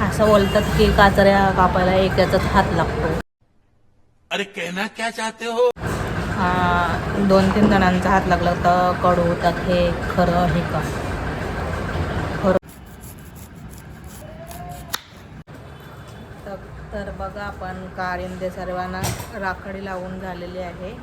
असं बोलतात की काचऱ्या कापायला एक याचाच हात लागतो. अरे कहना क्या चाहते हो? हा, दोन तीन जणांचा हात लागला तर कडू होतात हे खरं आहे का? खरं. तर- तर बघा आपण कारिंदे सर्वांना राखडी लावून झालेली आहे.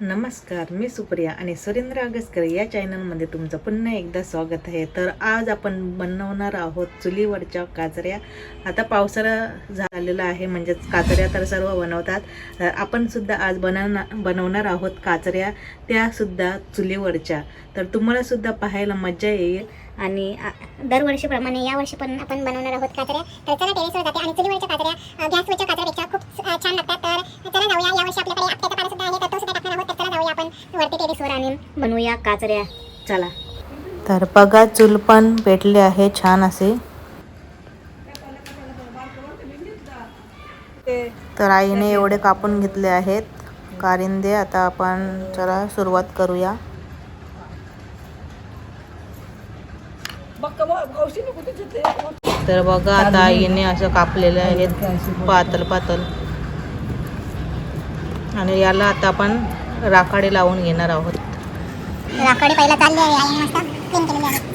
नमस्कार मी सुप्रिया आणि सुरेंद्र आगसकर या चॅनलमध्ये तुमचं पुन्हा एकदा स्वागत आहे. तर आज आपण बनवणार आहोत चुलीवरच्या काचऱ्या आता पावसाळा झालेला आहे म्हणजेच काचऱ्या तर सर्व बनवतात. तर आपण सुद्धा आज बनवणार बनवणार आहोत काचऱ्या त्यासुद्धा चुलीवरच्या. तर तुम्हालासुद्धा पाहायला मजा येईल. आणि आ, दरवर्षीप्रमाणे यावर्षी पण आपण बनवणार आहोत कातऱ्या. तर चला टेरेसवर जाते आणि चुलीवरच्या कातऱ्या गॅसवरच्या कातऱ्यापेक्षा खूप छान लागतात. तर चला जाऊया. यावर्षी आपल्याकडे आपल्याचं पाणी सुद्धा आहे तर तो सुद्धा टाकणार आहोत. तर चला जाऊया आपण वरती टेरेसवर आणि बनवूया काचऱ्या चला. तर बघा चूल पण पेटले आहे छान असे. तर आईने एवढे कापून घेतले आहेत. कारिंदे आता आपण चला सुरुवात करूया. तर बघा आता आईने असं कापलेले आहेत. पातल पातल आणि याला आता आपण राखाडी लावून घेणार आहोत. राखाडी पहिला चालली आहे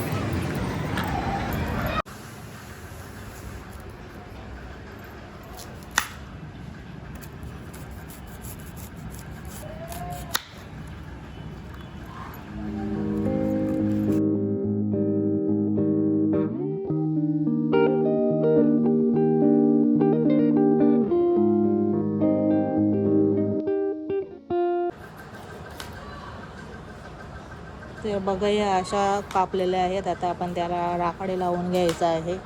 बघा या अशा कापलेल्या आहेत. आता आपण त्याला राखाडी लावून घ्यायचं आहे.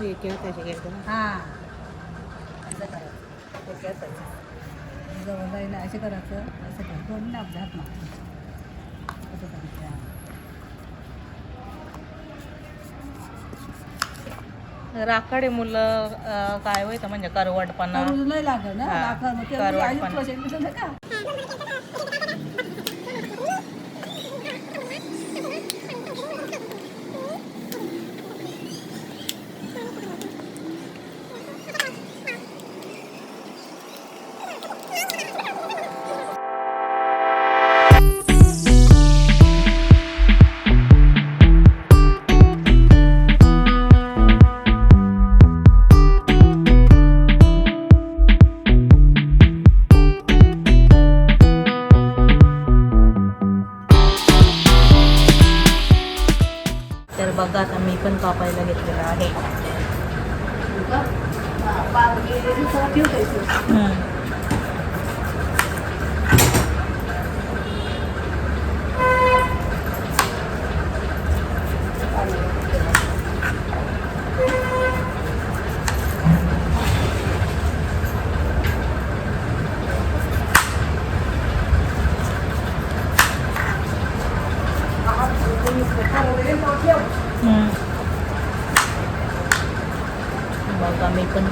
एक जवळ असे करायचं असं करायचं हात असं करायचं राखाडी मुलं काय होतं म्हणजे करवटपणा. लागत ना? हा, बघा आता मी पण कापायला घेतलेला आहे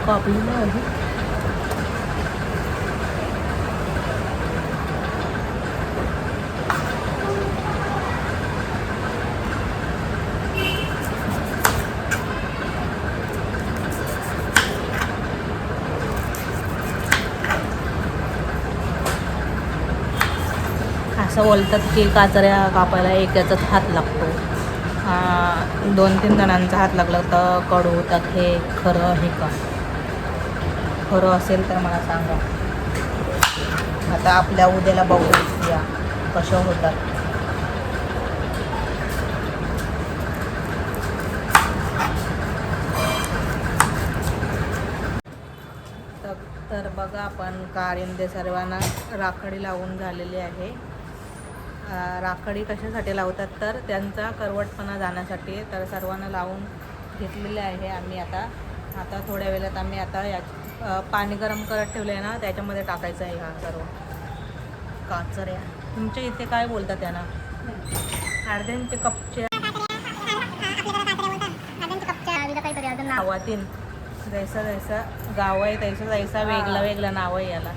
मी पण कापलेलं असं बोलतात की काचऱ्या कापायला एकाचाच हात लागतो. दोन तीन जणांचा हात लागला तर कडू होतात हे खरं हे का खरं असेल तर मला सांगा. आता आपल्या उद्याला बघू या कशा होतात. तर बघा आपण कारिंदे सर्वांना राखडी लावून झालेली आहे. राखडी कशासाठी लावतात तर त्यांचा करवटपणा जाण्यासाठी तर सर्वांना लावून घेतलेले आहे आम्ही आता. आता थोड्या वेळात आम्ही आता या पाणी गरम करत ठेवलं आहे ना त्याच्यामध्ये टाकायचं आहे हा सर्व. काचऱ्या तुमच्या इथे काय बोलतात त्यांना? अर्ध्यांचे कपचे गावातील जैसा जैसा गाव आहे तैसा जैसा वेगळा वेगळा नाव आहे याला.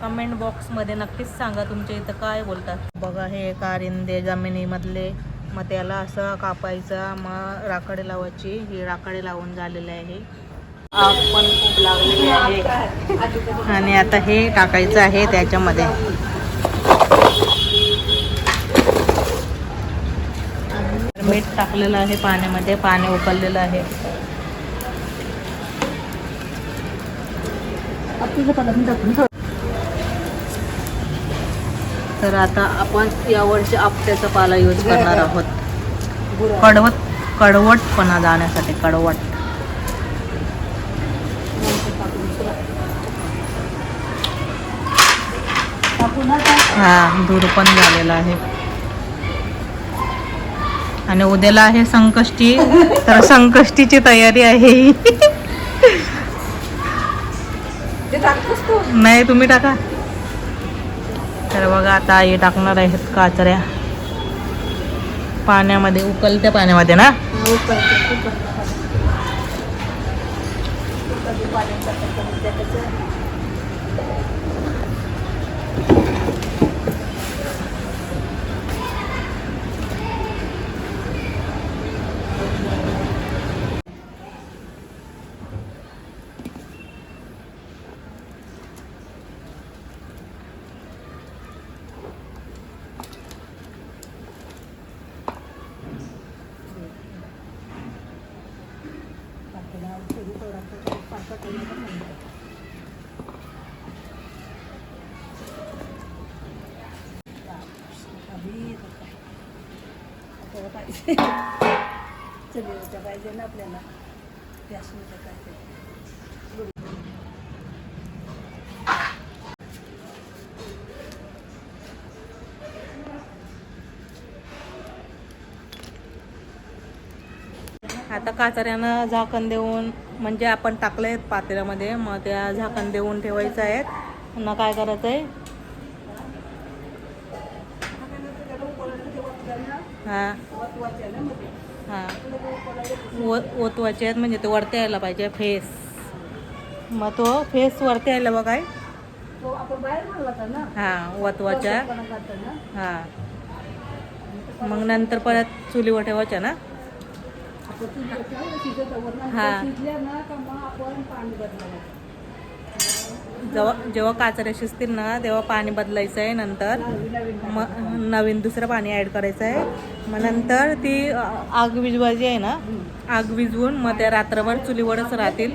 कमेंट बॉक्समध्ये नक्कीच सांगा तुमच्या इथं काय बोलतात. बघा हे कारिंदे जमिनीमधले मग त्याला असं कापायचं मग राखडे लावायची ही राखाडी लावून झालेली आहे. आग पण खूप लागलेली आहे. आणि आता हे टाकायचं आहे त्याच्यामध्ये. मीठ टाकलेलं आहे पाण्यामध्ये पाणी उकळलेलं आहे. तर आता आपण यावर्षी आपट्याचा पाला यूज करणार आहोत. कडवत कडवटपणा जाण्यासाठी कडवट. हा दूर पण झालेला आहे. आणि उद्याला आहे संकष्टी तर संकष्टीची तयारी आहे नाही तुम्ही टाका. तर बघा आता आई टाकणार आहेत काचऱ्या. पाण्यामध्ये उकलत्या पाण्यामध्ये ना? चलिवच्या पाहिजे. चवीचं पाहिजे ना आपल्याला. गॅसमध्ये पाहिजे. आता काचऱ्यानं झाकण देऊन म्हणजे आपण टाकले आहेत पातेल्यामध्ये मग त्या झाकण देऊन ठेवायचं आहे पुन्हा काय करायचं आहे हां. हां. ओ ओतवायचे आहेत म्हणजे ते वरती यायला पाहिजे फेस. मग तो फेस वरती यायला बघाय तो आपण बाहेर म्हणला होता ना? हां ओतवाच्या. हां. मग नंतर परत चुलीवर ठेवायच्या ना? हा. शिजल्या ना का मग आपण पाणी बदलायचं जेव्हा जेव्हा काचऱ्या शिजतील ना तेव्हा पाणी बदलायचं आहे नंतर. मग नवीन दुसरं पाणी ॲड करायचं आहे. मग नंतर ती आग विजवायची आहे ना आग विजवून मग त्या रात्रभर चुलीवरच राहतील.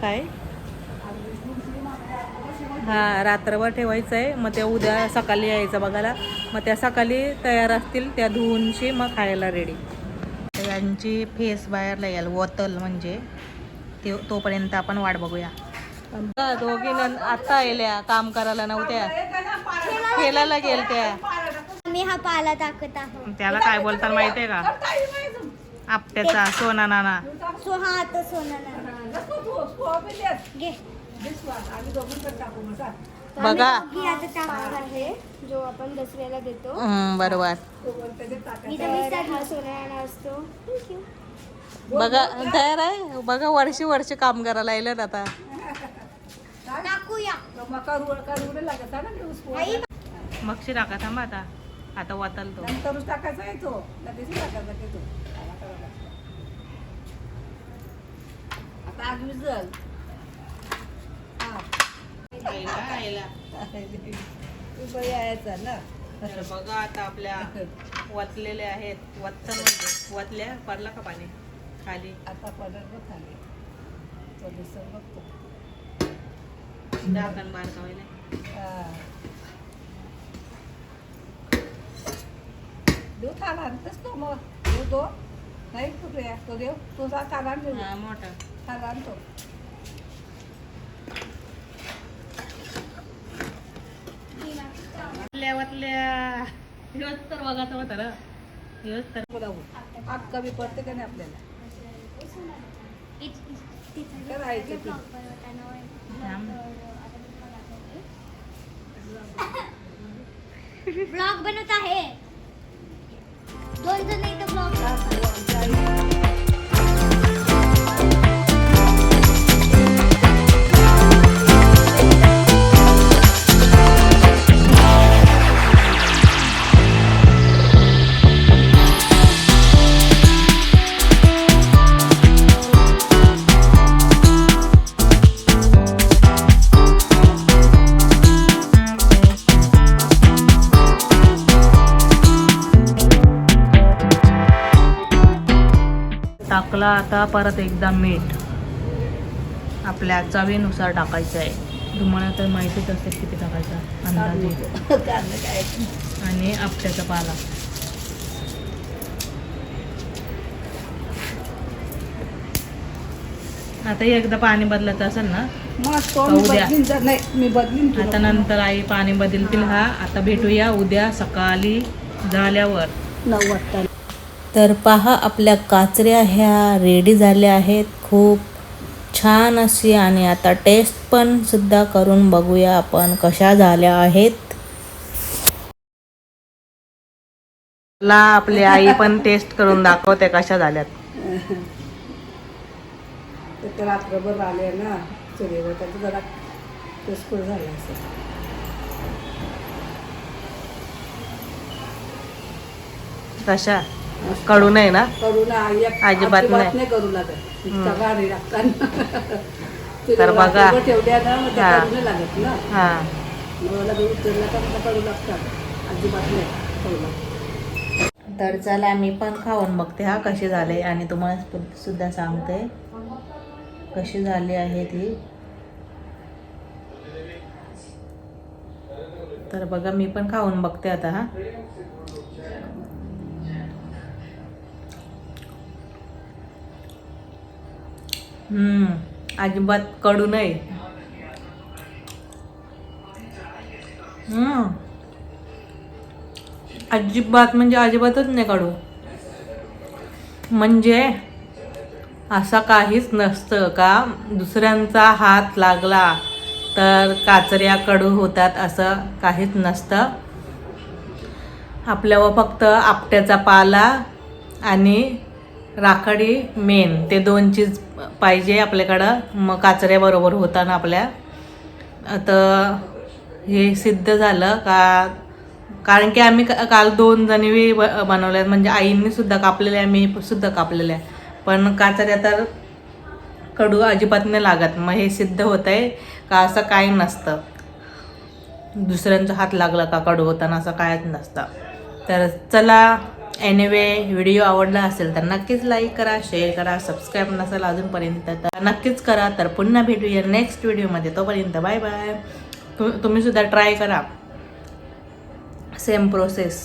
काय? हां रात्रभर ठेवायचं आहे. मग त्या उद्या सकाळी यायचं बघायला. मग त्या सकाळी तयार असतील त्या धुवूनशी मग खायला रेडी यांची फेस बाहेरला येईल वतल म्हणजे. ते तोपर्यंत आपण वाट बघूया. दोघी आता येल्या काम करायला नव्हत्या. खेळायला गेल त्या मी हा पाला टाकत आहो. त्याला काय बोलतात माहितीये का? आपट्याचा सोना नाना. सो हा आता सोना घे. बघा. जो आपण दसऱ्याला देतो. बरोबर. असतो. बघा तयार आहे? बघा वर्षी वर्ष काम करायला आता. आहे ना ते ऊस आई. मक्षी टाका थांबा आता. आता वातल तो टाकायचा आहे तो. लगेच टाकायचा तो. आता आग विजल. यायचा ना. तर बघा आता आपल्या वतलेल्या आहेत. वत्तन म्हणजे वतल्या पडला का पाणी? खाली. आता पडत बघ खाली. तो दिसत बघतो. झाकण बार कावायला. देव थाला आणतेस तो मग. देव तो नाही कुठे तो देव. तुझा आण देऊ. मोठा. थाला आणतो वतल्या वतल्या. दिवस तर बघायचं होतं ना. आग कमी पडते का नाही आपल्याला? ब्लॉग बनवत आहे. दोन जण एकदा ब्लॉग. आता परत एकदा मीठ आपल्या चवीनुसार टाकायचं आहे. तुम्हाला तर माहितीच असेल किती टाकायचं अंदाजे. आणि आपट्याचा पाला. आता हे एकदा पाणी बदलायचं असेल ना मी. बदलीन. आता नंतर आई पाणी बदलतील हा. आता भेटूया उद्या सकाळी झाल्यावर. नऊ वाजता. तर पहा आपल्या काचऱ्या ह्या रेडी झाल्या आहेत. खूप छान अशी आणि आता टेस्ट पण सुद्धा करून बघूया आपण कशा झाल्या आहेत. ला आपली आई पण टेस्ट करून दाखवते कशा झाल्यात. तर रात्रभर आले ना चुलीवर त्याचं जरा टेस्टफुल झालं असं कशा कडू नाही ना? करू ना एक अजिबात नाही. नाही करू लागत. लागतात तर बघा. ठेवल्या ना नाही लागत ना. हा. उचलला का लागतात अजिबात नाही तर चला मी पण खाऊन बघते हा कसे झाले. आणि तुम्हाला सुद्धा सांगते. कशी झाली आहे ती. तर बघा मी पण खाऊन बघते आता हा. अजिबात कडू नाही अजिबात म्हणजे अजिबातच नाही काढू म्हणजे असं काहीच नसतं का? दुसऱ्यांचा हात लागला तर काचऱ्या कडू होतात असं काहीच नसतं. आपल्यावर फक्त आपट्याचा पाला आणि राखाडी मेन ते दोन चीज पाहिजे आपल्याकडं. मग काचऱ्याबरोबर होताना आपल्या. तर हे सिद्ध झालं का कारण की आम्ही का- काल दोन जणी ब बनवल्या म्हणजे आईंनी सुद्धा कापलेल्या मी सुद्धा कापलेल्या पण काचऱ्या तर कडू अजिबात नाही लागत. मग हे सिद्ध होत आहे का असं काही नसतं. दुसऱ्यांचा हात लागला का कडू होताना असं कायच नसतं. तर चला एनिवे व्हिडिओ आवडला असेल तर नक्कीच लाईक करा शेअर करा सबस्क्राईब नसेल अजूनपर्यंत तर नक्कीच करा. तर पुन्हा भेटूया नेक्स्ट व्हिडिओमध्ये तोपर्यंत बाय बाय तु तुम्ही सुद्धा ट्राय करा. Same process